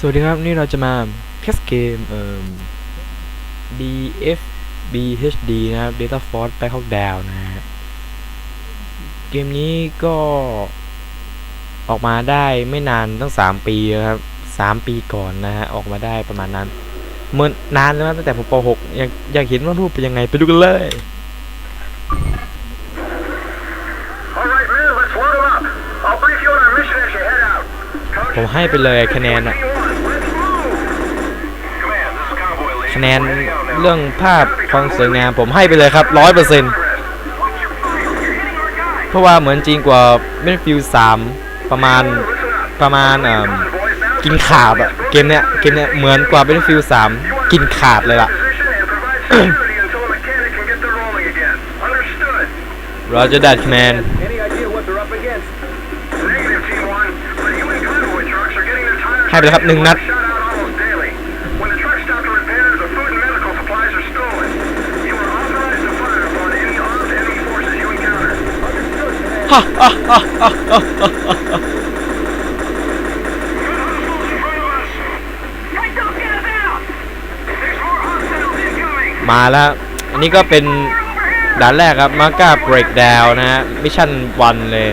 สวัสดีครับ นี่เราจะมาเทสเกมเอ่อ DFBHD นะครับ Data Force Backhawk Down นะฮะเกมนี้ก็ออกมาได้ไม่นานตั้ง 3 ปีแล้วครับ3ปีก่อนนะฮะ ออกมาได้ประมาณนั้นเมื่อนานแล้วนะตั้งแต่ผมป .6 อยากอยากเห็นว่ารูปเป็นยังไงไปดูกันเลย All right, men, let's load them up. I'll brief you on our mission as you head out. Coach, ผมให้ไปเลยคะแนนอะ คะแนนเรื่องภาพความสวยงามผมให้ไปเลยครับร้อยเปอร์เซ็นต์เพราะว่าเหมือนจริงกว่าเมนฟิวสามประมาณประมาณกินขาดอะเกมเนี้ยเกมเนี้ยเหมือนกว่าเมนฟิวสามกินขาดเลยล่ะ Roger that, man. ให้ไปเลยครับหนึ่งนัด มาแล้ว อันนี้ก็เป็นด่านแรกครับมาก้า breakdown นะฮะมิชชั่นวันเลย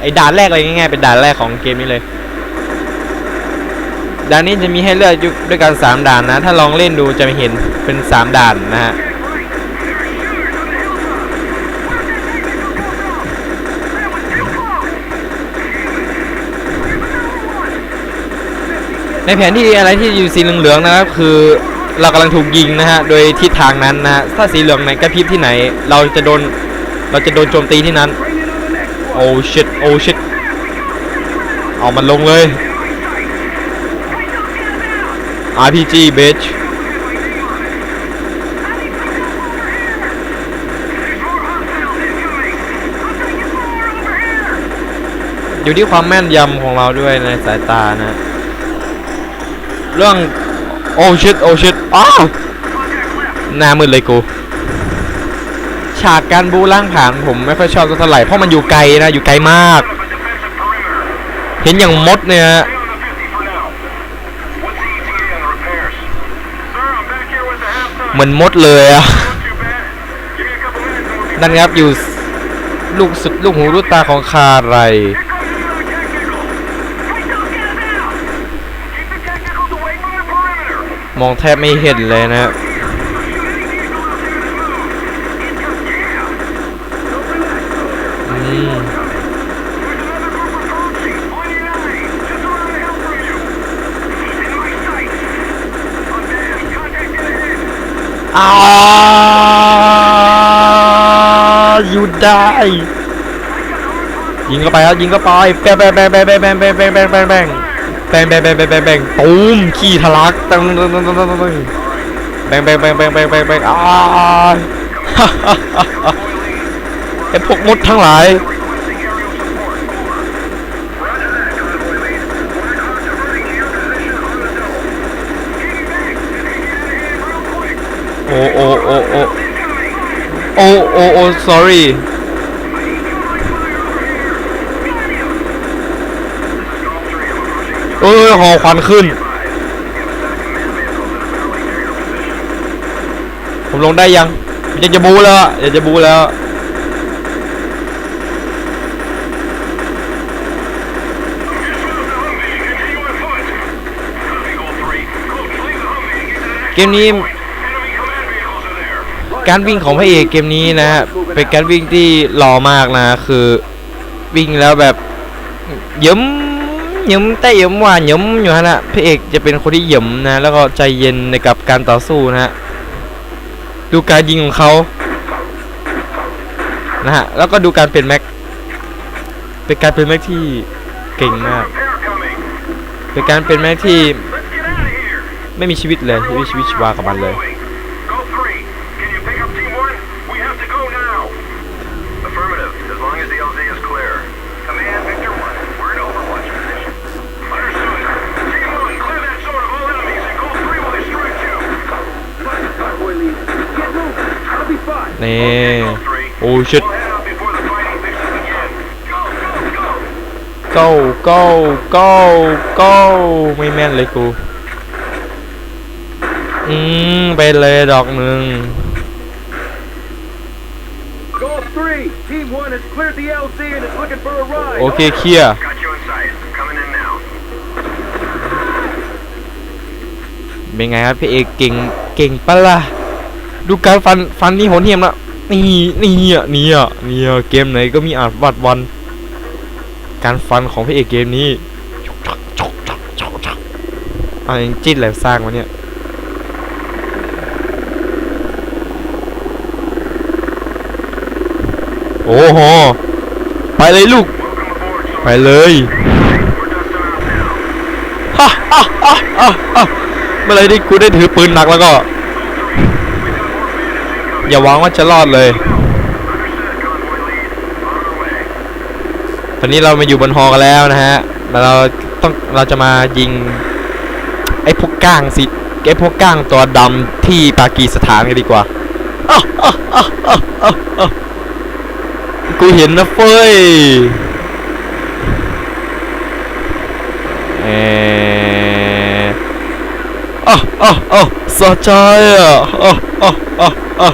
ไอ้ด่านแรกเลยง่ายๆ เป็นด่านแรกของเกมนี้เลย ด่านนี้จะมีให้เลือกด้วยกัน 3 ด่านนะ ถ้าลองเล่นดูจะเห็นเป็น 3 ด่านนะฮะ ในแผนที่อะไรที่อยู่สีเหลืองๆนะครับคือเรากำลังถูกยิงนะฮะโดยทิศทางนั้นนะถ้าสีเหลืองไหนกระพริบที่ไหน เราจะโดนเราจะโดนโจมตีที่นั้นโอ้ชิตโอ้ชิตเอามันลงเลย RPG bitch อยู่ที่ความแม่นยำของเราด้วยในสายตานะ เรื่องโอ้ชิตโอ้ชิตอ้าวหน้ามืดเลยกู ฉากการบูล่างผ่านผมไม่ค่อยชอบสักเท่าไหร่เพราะมันอยู่ไกลนะอยู่ไกลมาก เห็นอย่างมดเนี่ยเหมือนมดเลยอะนั่นครับอยู่ลูกสุดลูกหูลูกตาของคาไร มองแทบไม่เห็นเลยนะ Shoot any vehicle else in this move. Yeah. อืม There's another group approaching. On your nine. Just around the hill from you. He's in my sights. On dash. Contact ahead. อ้าอยู่ได้ยิงเข้าไปครับยิงเข้าไปแบงแบงแบงแบงแบงแบงแบงแบง แบ่งแบ่งแบ่งแบ่งแบงแบงตูมขี่ทะลักตังตังตังตังตังแบ่งแบ่งแบ่งแบ่งแบ่งแบงแบงอ้าไอพวกมดทั้งหลายโอ้โอ้โอ้โอ้โอ้โอ้ sorry เออหอควันขึ้น ผมลงได้ยังอยากจะบูแล้วอยากจะบูแล้วเกมนี้การวิ่งของพระเอกเกมนี้นะฮะเป็นการวิ่งที่หล่อมากนะคือวิ่งแล้วแบบยิ้ม หยิ้มแต่หยิ้มว่าหยิ้มอยู่ฮะนะพระเอกจะเป็นคนที่หยิ้มนะ แล้วก็ใจเย็นในกับการต่อสู้นะฮะดูการยิงของเขานะฮะแล้วก็ดูการเป็นแม็กเป็นการเป็นแม็กที่เก่งมาก เป็นการเป็นแม็กที่ไม่มีชีวิตเลยไม่มีชีวิตชีวากับมันเลย นี่ Go three. โอ้ชิต We'll head out before the fighting mixes again. Go, go, go. go go go go ไม่แม่นเลยกู อืมไปเลยดอกหนึ่ง Golf 3, Team 1 has cleared the LZ and is looking for a ride. โอเคเคลียร์ Got you in sight. Coming in now. เป็นไงครับพี่เอกเก่งเก่งปะล่ะ ดูการฟันฟันนี่โหดเหี้ยมละนี่นี่อะนี่อะนี่อะเกมไหนก็มีอาจวัดวัน การฟันของพี่เอกเกมนี้เอาเองจิ้นอะไรสร้างวะเนี่ยโอ้โห ไปเลยลูก ไปเลยฮ่าฮ่าฮ่าฮ่าเมื่อไรที่กูได้ถือปืนหนักแล้วก็ อย่าหวังว่าจะรอดเลย ตอนนี้เรามาอยู่บนฮอกันแล้วนะฮะแล้วเราต้องเราจะมายิงไอ้พวกก้างสิไอ้พวกก้างตัวดำที่ปากีสถานกันดีกว่ากูเห็นนะเฟ้ยเอออ้าวอ้อ้าวสะใจอะอ้าวอ้าวอ้อ้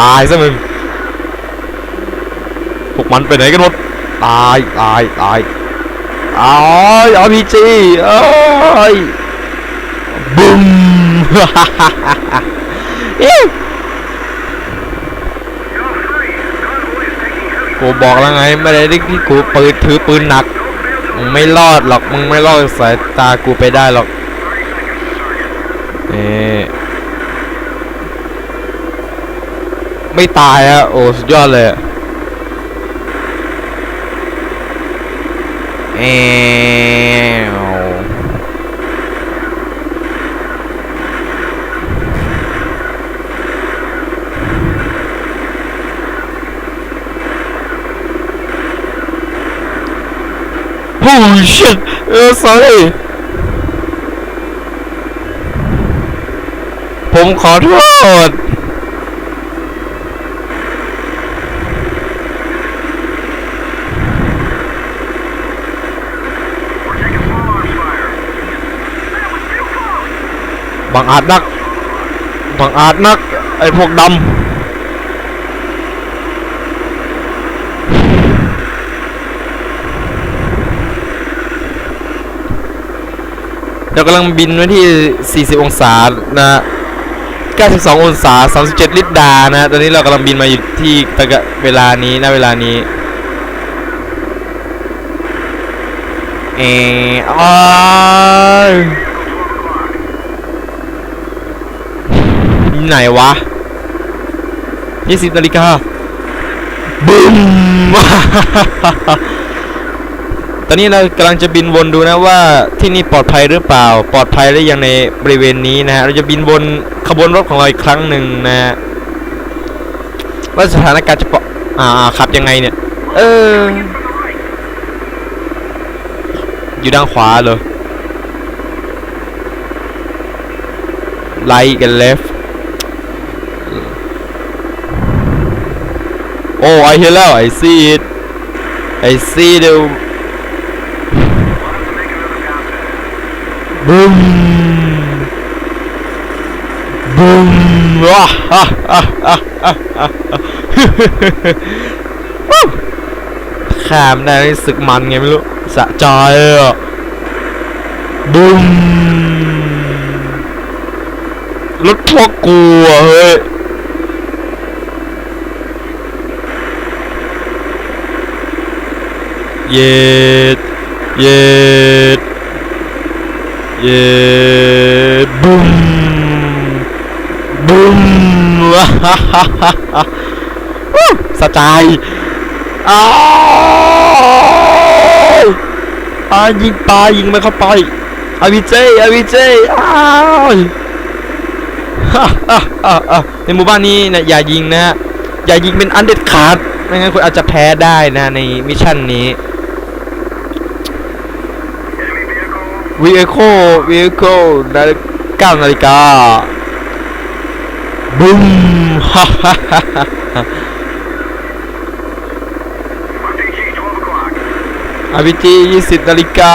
ตายซะมึงพวกมันไปไหนกันหมด ตาย ตาย ตายอ้ายอาพีจีอ้ายบึ้มกูบอกแล้วไง ไม่ได้ที่กูปืนถือปืนหนัก มึงไม่รอดหรอก มึงไม่รอดสายตากูไปได้หรอก เอ๊ะ ไม่ตายอะโอ้สุดยอดเลยอะแอโอ้ shit เออ sorry ผมขอโทษ บังอาจนัก บังอาจนัก ไอ้พวกดำเรากำลังบินไว้ที่ 40 องศานะ 92 องศา 37 ลิตรดานะตอนนี้เรากำลังบินมาอยู่ที่ตะกะเวลานี้ณเวลานี้ เอออ้าย 12 o'clock. ไหนวะยี่สิบนาฬิกาบึ้มตอนนี้เรากำลังจะบินวนดูนะว่าที่นี่ปลอดภัยหรือเปล่า ปลอดภัยหรือยังในบริเวณนี้นะฮะเราจะบินวนขบวนรถของเราอีกครั้งหนึ่งนะฮะว่าสถานการณ์จะปลออ่าขับยังไงเนี่ย เออ อยู่ด้านขวาเลย right กับ left อ้ I hear แล้ว I see it I see the We'll have to make another pass. boom boom ว้าฮ่าฮ่าฮ่าฮ่าฮ่าข้ามได้รู้สึกมันไงไม่รู้สะใจอะบูมรถพวกกูอะเฮ้ย เย็ดเย็ดเย็ดบุ้มบุ้มว้าฮ่าฮ่าฮ่าวู้สะใจอ้าวอายิงปลายิงมันเข้าไปอาวิเจอาวิเจอ้าวฮ่าฮ่าฮ่าฮ่าในหมู่บ้านนี้นะอย่ายิงนะฮะอย่ายิงเป็นอันเด็ดขาดไม่งั้นคุณอาจจะแพ้ได้นะในมิชชั่นนี้ วีเอโควีเอโคนาฬิกานาฬิกาบุ้มฮ่าฮ่าฮ่าอาบิจียี่สิบนาฬิกา